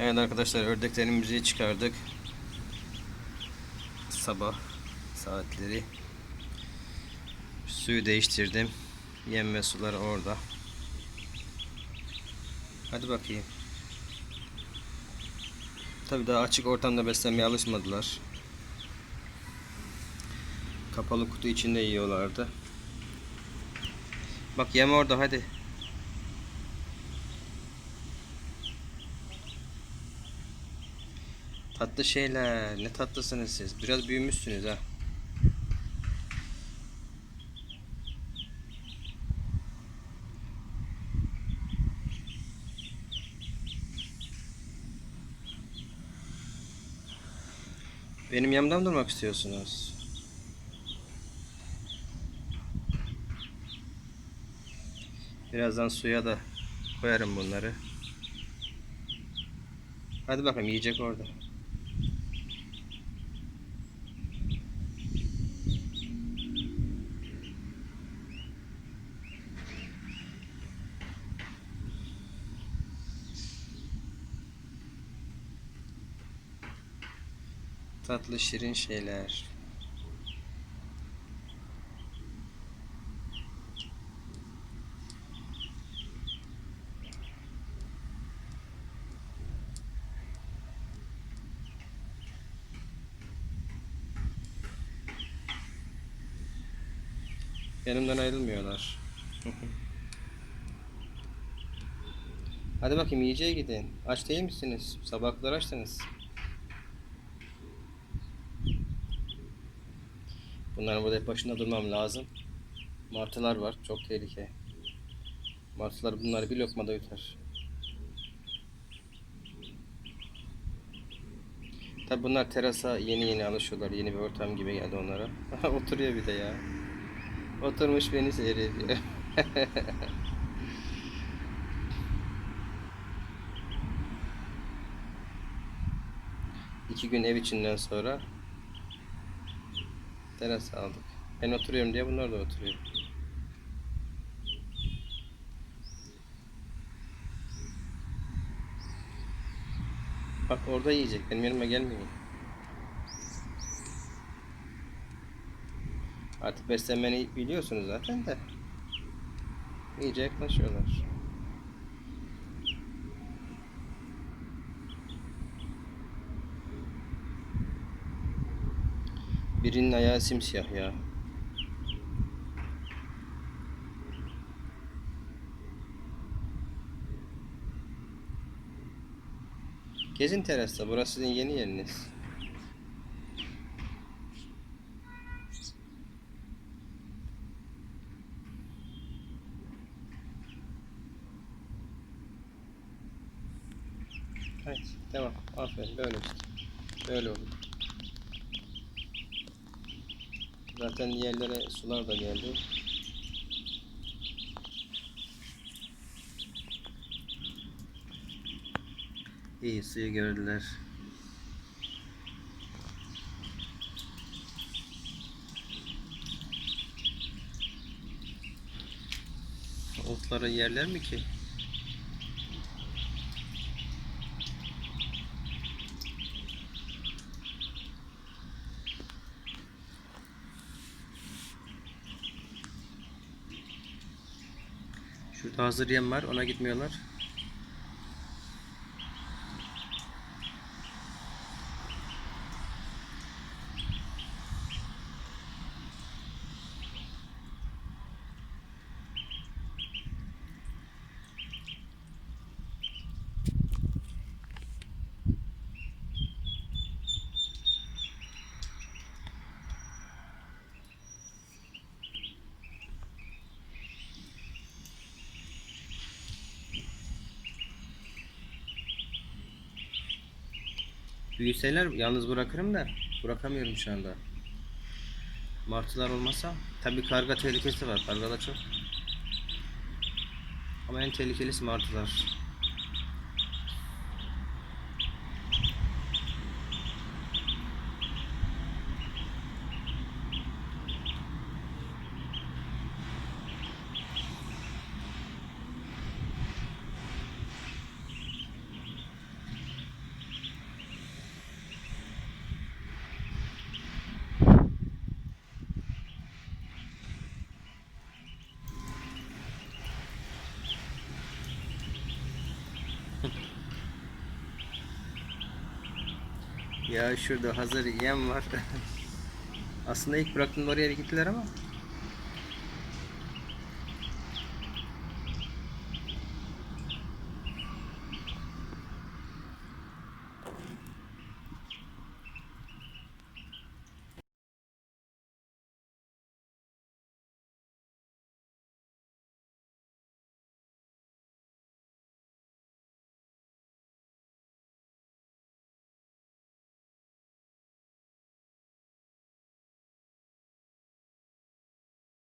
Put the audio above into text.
Evet arkadaşlar ördeklerimizi çıkardık. Sabah saatleri. Suyu değiştirdim. Yem ve sular orada. Hadi bakayım. Tabi daha açık ortamda beslenmeye alışmadılar. Kapalı kutu içinde yiyorlardı. Bak yem orada hadi. Tatlı şeyler. Ne tatlısınız siz. Biraz büyümüşsünüz ha. Benim yanımda mı durmak istiyorsunuz? Birazdan suya da koyarım bunları. Hadi bakalım yiyecek orada. Tatlı şirin şeyler. Yanımdan ayrılmıyorlar. Hadi bakayım yiyeceğe gidin. Aç değil misiniz? Sabah kadar açtınız. Bunların burada başında durmam lazım. Martılar var. Çok tehlike. Martılar bunları bir lokmada yutar. Tabi bunlar terasa yeni yeni alışıyorlar. Yeni bir ortam gibi geldi onlara. Oturuyor bir de ya. Oturmuş beni seyrediyor. İki gün ev içinden sonra teras aldık. Ben oturuyorum diye bunlar da oturuyor. Bak orada yiyecek. Benim yanıma gelmeyin. Artık beslenmeni biliyorsunuz zaten de. İyice yaklaşıyorlar. Birinin ayağı simsiyah ya. Gezin terasta. Burası sizin yeni yeriniz. Evet, tamam. Aferin. Böyle işte. Böyle olur. Zaten yerlere sular da geldi. İyi suyu gördüler. Otları yerler mi ki? Şurada hazır yem var ona gitmiyorlar. Büyüseler yalnız bırakırım da bırakamıyorum şu anda. Martılar olmasa tabi karga tehlikesi var. Karga da çok. Ama en tehlikelisi martılar. Ya şurada hazır yem var. Aslında ilk bıraktığımda oraya gittiler ama